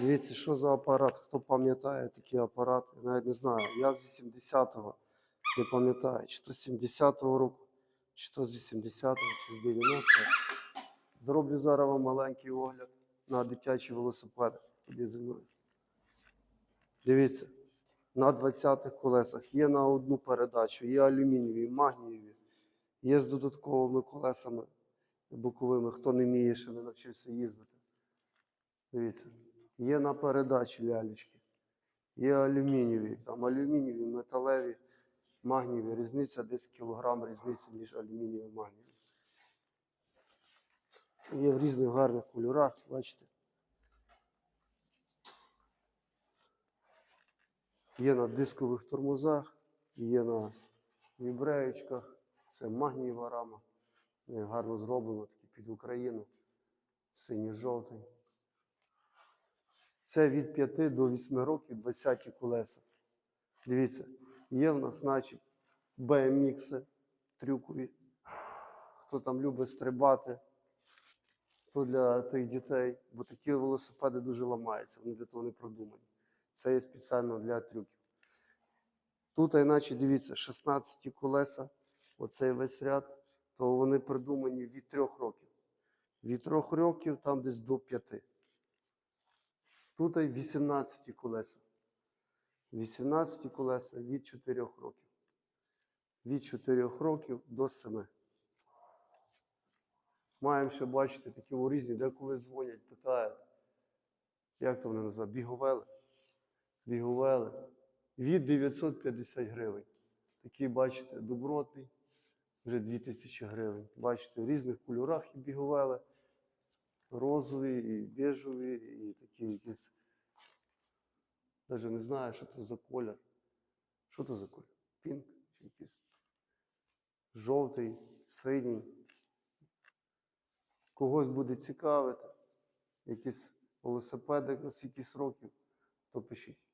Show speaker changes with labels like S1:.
S1: Дивіться, що за апарат, хто пам'ятає такий апарат, я навіть не знаю. Я з 80-го не пам'ятаю, чи то з 70-го року, чи то з 80-го, чи з 90-го. Зроблю зараз вам маленький огляд на дитячі велосипеди. Ходіть зі. Дивіться, на 20-х колесах є на одну передачу, є алюмінієві, магнієві, є з додатковими колесами боковими, хто не вміє, ще не навчився їздити. Дивіться, є на передачі лялечки, є алюмінієві, там алюмінієві, металеві, магнієві. Різниця десь кілограм різниця між алюмінієвим і магнієвим. Є в різних гарних кольорах, бачите. Є на дискових тормозах, є на вібреєчках. Це магнієва рама. Гарно зроблено, таки під Україну. Синій-жовтий. Це від 5 до 8 років 20 колеса. Дивіться, є в нас, значить, BMX трюкові. Хто там любить стрибати, то для тих дітей, бо такі велосипеди дуже ламаються, вони для того не продумані. Це є спеціально для трюків. Тут, іначе, дивіться, 16 колеса, оцей весь ряд, то вони придумані від 3 років. Від 3 років там десь до 5. Тут 18 колеса. 18 колеса від 4 років. Від 4 років до 7. Маємо ще бачити такі різні, деколи дзвонять, питають, як то вони називають? Біговели. Біговели. Від 950 гривень. Такий, бачите, добротний, вже 2000 гривень. Бачите, в різних кольорах і біговели. Розові, і біжові, і такі якісь. Навіть не знаю, що це за колір. Що це за колір? Пінк чи якийсь жовтий, синій. Когось буде цікавити, якийсь велосипедик на скільки років, то пишіть.